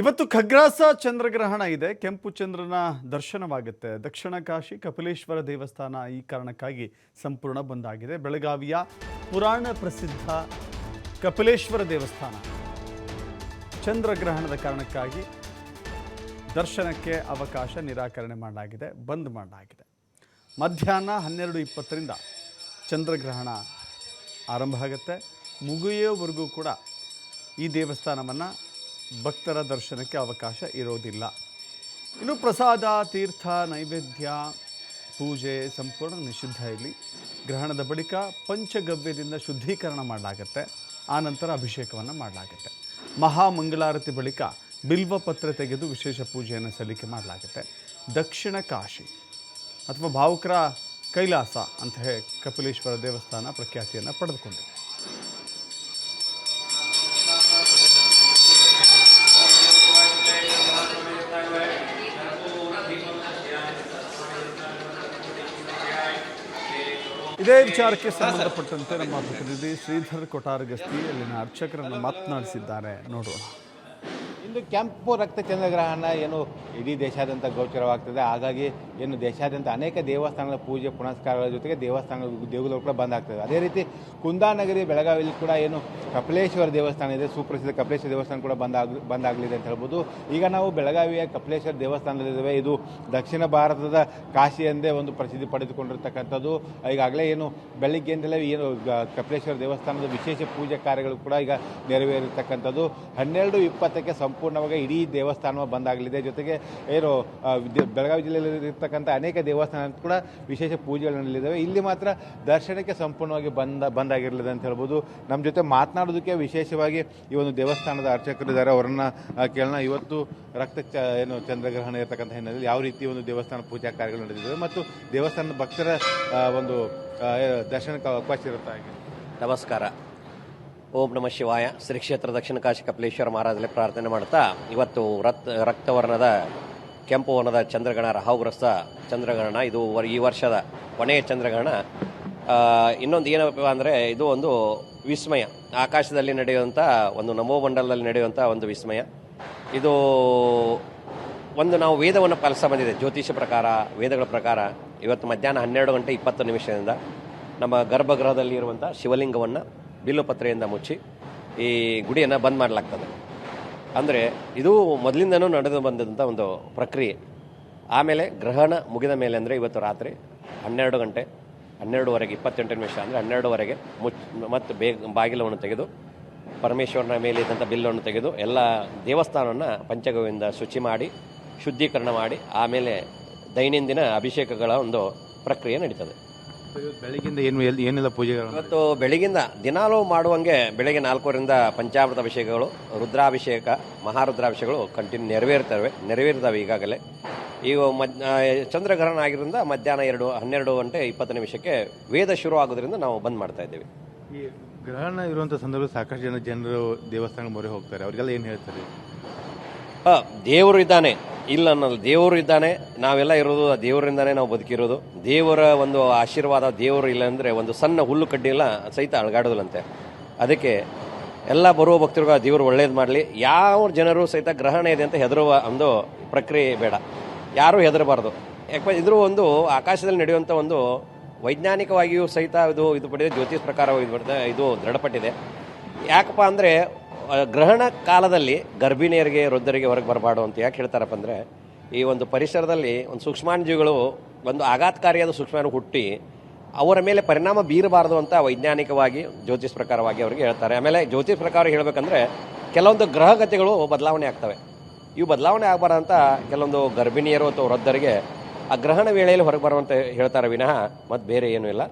ಇವತ್ತು ಖಗ್ರಾಸ ಚಂದ್ರಗ್ರಹಣ ಇದೆ. ಕೆಂಪು ಚಂದ್ರನ ದರ್ಶನವಾಗುತ್ತೆ. ದಕ್ಷಿಣ ಕಾಶಿ ಕಪಿಲೇಶ್ವರ ದೇವಸ್ಥಾನ ಈ ಕಾರಣಕ್ಕಾಗಿ ಸಂಪೂರ್ಣ ಬಂದಾಗಿದೆ ಬೆಳಗಾವಿಯ ಪುರಾಣ ಪ್ರಸಿದ್ಧ ಕಪಿಲೇಶ್ವರ ದೇವಸ್ಥಾನ ಚಂದ್ರಗ್ರಹಣದ ಕಾರಣಕ್ಕಾಗಿ ದರ್ಶನಕ್ಕೆ ಅವಕಾಶ ನಿರಾಕರಣೆ ಮಾಡಲಾಗಿದೆ, ಬಂದ್ ಮಾಡಲಾಗಿದೆ. ಮಧ್ಯಾಹ್ನ ಹನ್ನೆರಡು ಇಪ್ಪತ್ತರಿಂದ ಚಂದ್ರಗ್ರಹಣ ಆರಂಭ ಆಗುತ್ತೆ. ಮುಗಿಯೋವರೆಗೂ ಕೂಡ ಈ ದೇವಸ್ಥಾನವನ್ನು ಭಕ್ತರ ದರ್ಶನಕ್ಕೆ ಅವಕಾಶ ಇರೋದಿಲ್ಲ. ಇನ್ನು ಪ್ರಸಾದ, ತೀರ್ಥ, ನೈವೇದ್ಯ, ಪೂಜೆ ಸಂಪೂರ್ಣ ನಿಷಿದ್ಧ ಇಲ್ಲಿ. ಗ್ರಹಣದ ಬಳಿಕ ಪಂಚಗವ್ಯದಿಂದ ಶುದ್ಧೀಕರಣ ಮಾಡಲಾಗತ್ತೆ. ಆನಂತರ ಅಭಿಷೇಕವನ್ನು ಮಾಡಲಾಗತ್ತೆ. ಮಹಾಮಂಗಳಾರತಿ ಬಳಿಕ ಬಿಲ್ವಪತ್ರ ತೆಗೆದು ವಿಶೇಷ ಪೂಜೆಯನ್ನು ಸಲ್ಲಿಕೆ ಮಾಡಲಾಗುತ್ತೆ. ದಕ್ಷಿಣ ಕಾಶಿ ಅಥವಾ ಭಾವುಕರ ಕೈಲಾಸ ಅಂತ ಹೇಳಿ ಕಪಿಲೇಶ್ವರ ದೇವಸ್ಥಾನ ಪ್ರಖ್ಯಾತಿಯನ್ನು ಪಡೆದುಕೊಂಡಿದೆ. ಇದೇ ವಿಚಾರಕ್ಕೆ ಸಂಬಂಧಪಟ್ಟಂತೆ ನಮ್ಮ ಪ್ರತಿನಿಧಿ ಶ್ರೀಧರ್ ಕೊಟಾರಗಸ್ತಿ ಅಲ್ಲಿನ ಅರ್ಚಕರನ್ನು ಮಾತನಾಡಿಸಿದ್ದಾರೆ. ನೋಡೋಣ. ಇಂದು ಕೆಂಪು ರಕ್ತ ಚಂದ್ರಗ್ರಹಣ ಏನು ಇಡೀ ದೇಶಾದ್ಯಂತ ಗೋಚರವಾಗ್ತದೆ. ಹಾಗಾಗಿ ಏನು ದೇಶಾದ್ಯಂತ ಅನೇಕ ದೇವಸ್ಥಾನಗಳ ಪೂಜೆ, ಪುನಸ್ಕಾರಗಳ ಜೊತೆಗೆ ದೇವಸ್ಥಾನಗಳ ದೇಗುಲಗಳು ಕೂಡ ಬಂದ್ ಆಗ್ತದೆ. ಅದೇ ರೀತಿ ಕುಂದಾನಗರಿ ಬೆಳಗಾವಿಯಲ್ಲಿ ಕೂಡ ಏನು ಕಪಿಲೇಶ್ವರ ದೇವಸ್ಥಾನ ಇದೆ. ಸುಪ್ರಸಿದ್ಧ ಕಪಿಲೇಶ್ವರ ದೇವಸ್ಥಾನ ಕೂಡ ಬಂದಾಗ ಬಂದಾಗಲಿದೆ ಅಂತ ಹೇಳ್ಬೋದು. ಈಗ ನಾವು ಬೆಳಗಾವಿಯ ಕಪಿಲೇಶ್ವರ ದೇವಸ್ಥಾನದಲ್ಲಿದ್ದೇವೆ. ಇದು ದಕ್ಷಿಣ ಭಾರತದ ಕಾಶಿ ಎಂದೇ ಒಂದು ಪ್ರಸಿದ್ಧಿ ಪಡೆದುಕೊಂಡಿರ್ತಕ್ಕಂಥದ್ದು. ಈಗಾಗಲೇ ಏನು ಬೆಳಿಗ್ಗೆಯಿಂದಲೇ ಏನು ಕಪಿಲೇಶ್ವರ ದೇವಸ್ಥಾನದ ವಿಶೇಷ ಪೂಜೆ ಕಾರ್ಯಗಳು ಕೂಡ ಈಗ ನೆರವೇರಿರ್ತಕ್ಕಂಥದ್ದು. ಹನ್ನೆರಡು ಇಪ್ಪತ್ತಕ್ಕೆ ಸಂಪೂರ್ಣವಾಗಿ ಇಡೀ ದೇವಸ್ಥಾನ ಬಂದಾಗಲಿದೆ. ಜೊತೆಗೆ, ಏನು ಬೆಳಗಾವಿ ಜಿಲ್ಲೆಯಲ್ಲಿ ಇರ್ತಕ್ಕಂಥ ಅನೇಕ ದೇವಸ್ಥಾನ ಕೂಡ ವಿಶೇಷ ಪೂಜೆಗಳು ನಡೆಯಲಿದ್ದಾವೆ ಇಲ್ಲಿ ಮಾತ್ರ ದರ್ಶನಕ್ಕೆ ಸಂಪೂರ್ಣವಾಗಿ ಬಂದ, ಬಂದಾಗಿರಲಿದೆ ಅಂತ ಹೇಳ್ಬೋದು. ನಮ್ಮ ಜೊತೆ ಮಾತನಾಡೋದಕ್ಕೆ ವಿಶೇಷವಾಗಿ ಈ ಒಂದು ದೇವಸ್ಥಾನದ ಅರ್ಚಕರು ಇದ್ದಾರೆ. ಅವರನ್ನು ಕೇಳೋಣ. ಇವತ್ತು ರಕ್ತ ಚ ಏನು, ಚಂದ್ರಗ್ರಹಣ ಇರತಕ್ಕಂಥ ಹಿನ್ನೆಲೆಯಲ್ಲಿ ಯಾವ ರೀತಿ ಒಂದು ದೇವಸ್ಥಾನ ಪೂಜಾ ಕಾರ್ಯಗಳು ನಡೆದಿದ್ದಾವೆ ಮತ್ತು ದೇವಸ್ಥಾನದ ಭಕ್ತರ ಒಂದು ದರ್ಶನಕ್ಕೆ ಅವಕಾಶ ಇರುತ್ತೆ ಹಾಗೆ? ನಮಸ್ಕಾರ. ಓಂ ನಮ ಶಿವಾಯ. ಶ್ರೀ ಕ್ಷೇತ್ರ ದಕ್ಷಿಣ ಕಾಶಿ ಕಪಿಲೇಶ್ವರ ಮಹಾರಾಜಲ್ಲಿ ಪ್ರಾರ್ಥನೆ ಮಾಡ್ತಾ ಇವತ್ತು ರಕ್ತ ರಕ್ತವರ್ಣದ, ಕೆಂಪು ವರ್ಣದ ಚಂದ್ರಗಣ ರಾಹುಗ್ರಸ್ತ ಚಂದ್ರಗ್ರಹಣ. ಇದು ಈ ವರ್ಷದ ಕೊನೆಯ ಚಂದ್ರಗಣ ಇನ್ನೊಂದು ಏನಪ್ಪ ಅಂದರೆ, ಇದು ಒಂದು ವಿಸ್ಮಯ. ಆಕಾಶದಲ್ಲಿ ನಡೆಯುವಂಥ ಒಂದು ನಮೋಮಂಡಲದಲ್ಲಿ ನಡೆಯುವಂಥ ಒಂದು ವಿಸ್ಮಯ. ಇದು ಒಂದು ನಾವು ವೇದವನ್ನು ಪಾಲಿಸ ಬಂದಿದೆ. ಜ್ಯೋತಿಷ ಪ್ರಕಾರ, ವೇದಗಳ ಪ್ರಕಾರ, ಇವತ್ತು ಮಧ್ಯಾಹ್ನ ಹನ್ನೆರಡು ಗಂಟೆ ಇಪ್ಪತ್ತು ನಿಮಿಷದಿಂದ ನಮ್ಮ ಗರ್ಭಗೃಹದಲ್ಲಿ ಇರುವಂಥ ಶಿವಲಿಂಗವನ್ನು ಬಿಲ್ಲುಪತ್ರೆಯಿಂದ ಮುಚ್ಚಿ ಈ ಗುಡಿಯನ್ನು ಬಂದ್ ಮಾಡಲಾಗ್ತದೆ. ಅಂದರೆ ಇದು ಮೊದಲಿಂದನೂ ನಡೆದು ಬಂದಂಥ ಒಂದು ಪ್ರಕ್ರಿಯೆ. ಆಮೇಲೆ ಗ್ರಹಣ ಮುಗಿದ ಮೇಲೆ ಅಂದರೆ ಇವತ್ತು ರಾತ್ರಿ ಹನ್ನೆರಡು ಗಂಟೆ, ಹನ್ನೆರಡುವರೆಗೆ ಇಪ್ಪತ್ತೆಂಟು ನಿಮಿಷ ಅಂದರೆ ಹನ್ನೆರಡುವರೆಗೆ ಮುಚ್ ಮತ್ತು ಬೇಗ ಬಾಗಿಲವನ್ನು ತೆಗೆದು, ಪರಮೇಶ್ವರನ ಮೇಲೆ ಇದ್ದಂಥ ಬಿಲ್ಲನ್ನು ತೆಗೆದು ಎಲ್ಲ ದೇವಸ್ಥಾನವನ್ನು ಪಂಚಗವಿಂದ ಶುಚಿ ಮಾಡಿ, ಶುದ್ಧೀಕರಣ ಮಾಡಿ, ಆಮೇಲೆ ದೈನಂದಿನ ಅಭಿಷೇಕಗಳ ಒಂದು ಪ್ರಕ್ರಿಯೆ ನಡೀತದೆ. ಬೆಳಗ್ಗಿಂದ ಏನು ಎಲ್ಲಿ ಏನೆಲ್ಲ ಪೂಜೆಗಳು? ಇವತ್ತು ಬೆಳಗಿಂದ ದಿನಾಲೂ ಮಾಡುವಂಗೆ ಬೆಳಗ್ಗೆ ನಾಲ್ಕರಿಂದ ಪಂಚಾಮೃತ ಅಭಿಷೇಕಗಳು ರುದ್ರಾಭಿಷೇಕ ಮಹಾರುದ್ರಾಭಿಷೇಕಗಳು ಕಂಟಿನ್ಯೂ ನೆರವೇರ್ತವೆ ನೆರವೇರ್ತವೆ ಈಗಾಗಲೇ. ಈಗ ಮದ್ ಚಂದ್ರಗ್ರಹಣ ಆಗಿರೋದ್ರಿಂದ ಮಧ್ಯಾಹ್ನ ಎರಡು ಹನ್ನೆರಡು ಗಂಟೆ ಇಪ್ಪತ್ತು ನಿಮಿಷಕ್ಕೆ ವೇದ ಶುರು ಆಗೋದ್ರಿಂದ ನಾವು ಬಂದ್ ಮಾಡ್ತಾ ಇದ್ದೀವಿ. ಈ ಗ್ರಹಣ ಇರುವಂಥ ಸಂದರ್ಭ ಸಾಕಷ್ಟು ಜನ ಜನರು ದೇವಸ್ಥಾನ ಮೊರೆ ಹೋಗ್ತಾರೆ. ಅವರಿಗೆಲ್ಲ ಏನು ಹೇಳ್ತಾರೆ? ದೇವರು ಇದ್ದಾನೆ. ಇಲ್ಲ ಅನ್ನೋದು ದೇವರು ಇದ್ದಾನೆ. ನಾವೆಲ್ಲ ಇರೋದು ಆ ದೇವರಿಂದಾನೇ ನಾವು ಬದುಕಿರೋದು. ದೇವರ ಒಂದು ಆಶೀರ್ವಾದ ದೇವರು ಇಲ್ಲ ಅಂದರೆ ಒಂದು ಸಣ್ಣ ಹುಲ್ಲು ಕಡ್ಡಿ ಎಲ್ಲ ಸಹಿತ ಅಳಗಾಡೋದಿಲ್ಲಂತೆ. ಅದಕ್ಕೆ ಎಲ್ಲ ಬರುವ ಭಕ್ತರಿಗೂ ಆ ದೇವರು ಒಳ್ಳೇದು ಮಾಡಲಿ. ಯಾವ ಜನರು ಸಹಿತ ಗ್ರಹಣ ಇದೆ ಅಂತ ಹೆದರುವ ಒಂದು ಪ್ರಕ್ರಿಯೆ ಬೇಡ. ಯಾರೂ ಹೆದರಬಾರ್ದು. ಯಾಕಂದ್ರೆ ಇದ್ರೂ ಒಂದು ಆಕಾಶದಲ್ಲಿ ನಡೆಯುವಂಥ ಒಂದು ವೈಜ್ಞಾನಿಕವಾಗಿಯೂ ಸಹಿತ ಇದು ಇದು ಪಡೆದಿದೆ ಜ್ಯೋತಿಷ್ ಪ್ರಕಾರ ಇದು ಇದು ದೃಢಪಟ್ಟಿದೆ. ಯಾಕಪ್ಪ ಅಂದರೆ ಗ್ರಹಣ ಕಾಲದಲ್ಲಿ ಗರ್ಭಿಣಿಯರಿಗೆ, ವೃದ್ಧರಿಗೆ ಹೊರಗೆ ಬರಬಾರ್ದು ಅಂತ ಯಾಕೆ ಹೇಳ್ತಾರಪ್ಪ ಅಂದರೆ, ಈ ಒಂದು ಪರಿಸರದಲ್ಲಿ ಒಂದು ಸೂಕ್ಷ್ಮಾಣುಜೀವಿಗಳು ಒಂದು ಆಘಾತಕಾರಿಯಾದ ಸೂಕ್ಷ್ಮಾಣು ಹುಟ್ಟಿ ಅವರ ಮೇಲೆ ಪರಿಣಾಮ ಬೀರಬಾರ್ದು ಅಂತ ವೈಜ್ಞಾನಿಕವಾಗಿ, ಜ್ಯೋತಿಷ್ ಪ್ರಕಾರವಾಗಿ ಅವರಿಗೆ ಹೇಳ್ತಾರೆ. ಆಮೇಲೆ ಜ್ಯೋತಿಷ್ ಪ್ರಕಾರ ಹೇಳಬೇಕಂದ್ರೆ, ಕೆಲವೊಂದು ಗ್ರಹಗತಿಗಳು ಬದಲಾವಣೆ ಆಗ್ತವೆ. ಇವು ಬದಲಾವಣೆ ಆಗಬಾರ್ದಂತ ಕೆಲವೊಂದು ಗರ್ಭಿಣಿಯರು ಅಥವಾ ವೃದ್ಧರಿಗೆ ಆ ಗ್ರಹಣ ವೇಳೆಯಲ್ಲಿ ಹೊರಗೆ ಬರುವಂತ ಹೇಳ್ತಾರೆ ವಿನಃ ಮತ್ತು ಬೇರೆ ಏನೂ ಇಲ್ಲ.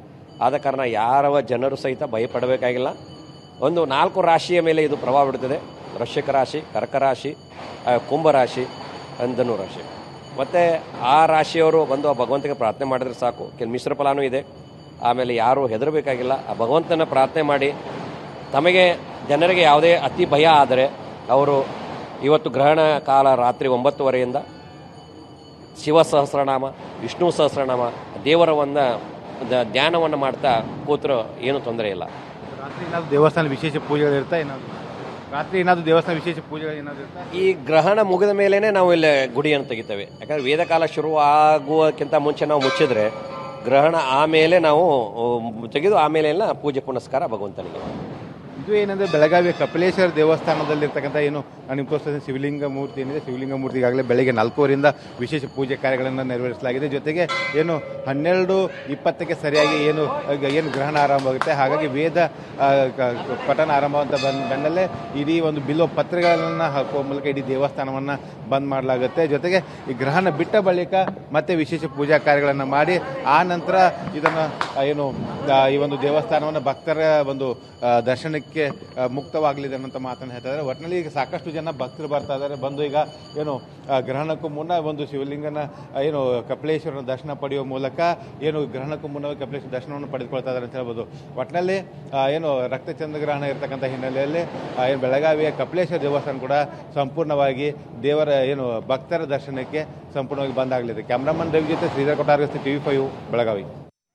ಆದ ಕಾರಣ ಯಾರವ ಜನರು ಸಹಿತ ಭಯಪಡಬೇಕಾಗಿಲ್ಲ. ಒಂದು ನಾಲ್ಕು ರಾಶಿಯ ಮೇಲೆ ಇದು ಪ್ರಭಾವ ಬಿಡುತ್ತದೆ ವೃಶ್ಚಿಕ ರಾಶಿ ಕರ್ಕ ರಾಶಿ ಆ, ಕುಂಭ ರಾಶಿ ಮತ್ತು ಆ ರಾಶಿಯವರು ಬಂದು ಆ ಭಗವಂತನಿಗೆ ಪ್ರಾರ್ಥನೆ ಮಾಡಿದ್ರೆ ಸಾಕು. ಕೆಲ ಮಿಶ್ರ ಫಲಾನೂ ಇದೆ. ಆಮೇಲೆ ಯಾರೂ ಹೆದರಬೇಕಾಗಿಲ್ಲ. ಆ ಭಗವಂತನ ಪ್ರಾರ್ಥನೆ ಮಾಡಿ ತಮಗೆ ಜನರಿಗೆ ಯಾವುದೇ ಅತಿ ಭಯ ಆದರೆ ಅವರು ಇವತ್ತು ಗ್ರಹಣ ಕಾಲ ರಾತ್ರಿ ಒಂಬತ್ತುವರೆಯಿಂದ ಶಿವ ಸಹಸ್ರನಾಮ ವಿಷ್ಣು ಸಹಸ್ರನಾಮ ದೇವರವನ್ನು ಧ್ಯಾನವನ್ನು ಮಾಡ್ತಾ ಕೂತರು ಏನೂ ತೊಂದರೆ ಇಲ್ಲ. ರಾತ್ರಿ ಏನಾದರೂ ದೇವಸ್ಥಾನ ವಿಶೇಷ ಪೂಜೆಗಳು ಇರ್ತಾ ಏನಾದರೂ? ರಾತ್ರಿ ಏನಾದರೂ ದೇವಸ್ಥಾನ ವಿಶೇಷ ಪೂಜೆಗಳು ಏನಾದರೂ ಇರ್ತಾ? ಈ ಗ್ರಹಣ ಮುಗಿದ ಮೇಲೇ ನಾವು ಇಲ್ಲಿ ಗುಡಿಯನ್ನು ತೆಗಿತೇವೆ. ಯಾಕಂದ್ರೆ ವೇದಕಾಲ ಶುರು ಆಗುವಕ್ಕಿಂತ ಮುಂಚೆ ನಾವು ಮುಚ್ಚಿದ್ರೆ ಗ್ರಹಣ ಆಮೇಲೆ ನಾವು ತೆಗೆದು ಆಮೇಲೆ ಎಲ್ಲ ಪೂಜೆ ಪುನಸ್ಕಾರ ಭಗವಂತನಿಗೆ. ಇದು ಏನಂದ್ರೆ ಬೆಳಗಾವಿಯ ಕಪಿಲೇಶ್ವರ ದೇವಸ್ಥಾನದಲ್ಲಿರ್ತಕ್ಕಂಥ ಏನು ನಾನು ಶಿವಲಿಂಗ ಮೂರ್ತಿ ಏನಿದೆ, ಶಿವಲಿಂಗ ಮೂರ್ತಿ ಈಗಾಗಲೇ ಬೆಳಗ್ಗೆ ನಾಲ್ಕೂವರೆಯಿಂದ ವಿಶೇಷ ಪೂಜೆ ಕಾರ್ಯಗಳನ್ನು ನೆರವೇರಿಸಲಾಗಿದೆ. ಜೊತೆಗೆ ಏನು ಹನ್ನೆರಡು ಇಪ್ಪತ್ತಕ್ಕೆ ಸರಿಯಾಗಿ ಏನು ಏನು ಗ್ರಹಣ ಆರಂಭವಾಗುತ್ತೆ ಹಾಗಾಗಿ ವೇದ ಪಠನ ಆರಂಭವಂತ ಬಂದ ಬೆನ್ನಲ್ಲೇ ಇಡೀ ಒಂದು ಬಿಲೋ ಪತ್ರಗಳನ್ನು ಹಾಕುವ ಮೂಲಕ ಇಡೀ ದೇವಸ್ಥಾನವನ್ನು ಬಂದ್ ಮಾಡಲಾಗುತ್ತೆ. ಜೊತೆಗೆ ಈ ಗ್ರಹಣ ಬಿಟ್ಟ ಬಳಿಕ ಮತ್ತೆ ವಿಶೇಷ ಪೂಜಾ ಕಾರ್ಯಗಳನ್ನು ಮಾಡಿ, ಆ ನಂತರ ಇದನ್ನು ಏನು ಈ ಒಂದು ದೇವಸ್ಥಾನವನ್ನು ಭಕ್ತರ ಒಂದು ದರ್ಶನಕ್ಕೆ ಆ, ಮುಕ್ತವಾಗಲಿದೆ ಅನ್ನೋಂಥ ಮಾತನ್ನು ಹೇಳ್ತಾ ಇದ್ದಾರೆ. ಒಟ್ಟಿನಲ್ಲಿ ಈಗ ಸಾಕಷ್ಟು ಜನ ಭಕ್ತರು ಬರ್ತಾ ಇದ್ದಾರೆ. ಬಂದು ಈಗ ಏನು ಗ್ರಹಣಕ್ಕೂ ಮುನ್ನ ಒಂದು ಶಿವಲಿಂಗನ ಏನು ಕಪಿಲೇಶ್ವರನ ದರ್ಶನ ಪಡೆಯುವ ಮೂಲಕ ಏನು ಗ್ರಹಣಕ್ಕೂ ಮುನ್ನ ಕಪಿಲೇಶ್ವರ ದರ್ಶನವನ್ನು ಪಡೆದುಕೊಳ್ತಾ ಇದ್ದಾರೆ ಅಂತ ಹೇಳ್ಬೋದು. ಒಟ್ಟಿನಲ್ಲಿ ಏನು ರಕ್ತಚಂದ್ರ ಗ್ರಹಣ ಇರತಕ್ಕಂಥ ಹಿನ್ನೆಲೆಯಲ್ಲಿ ಏನು ಬೆಳಗಾವಿಯ ಕಪಿಲೇಶ್ವರ ದೇವಸ್ಥಾನ ಕೂಡ ಸಂಪೂರ್ಣವಾಗಿ ದೇವರ ಏನು ಭಕ್ತರ ದರ್ಶನಕ್ಕೆ ಸಂಪೂರ್ಣವಾಗಿ ಬಂದಾಗಲಿದೆ ಕ್ಯಾಮ್ರಾಮನ್ ರವಿ ಜೊತೆ Shridhar T TV five Belagavi.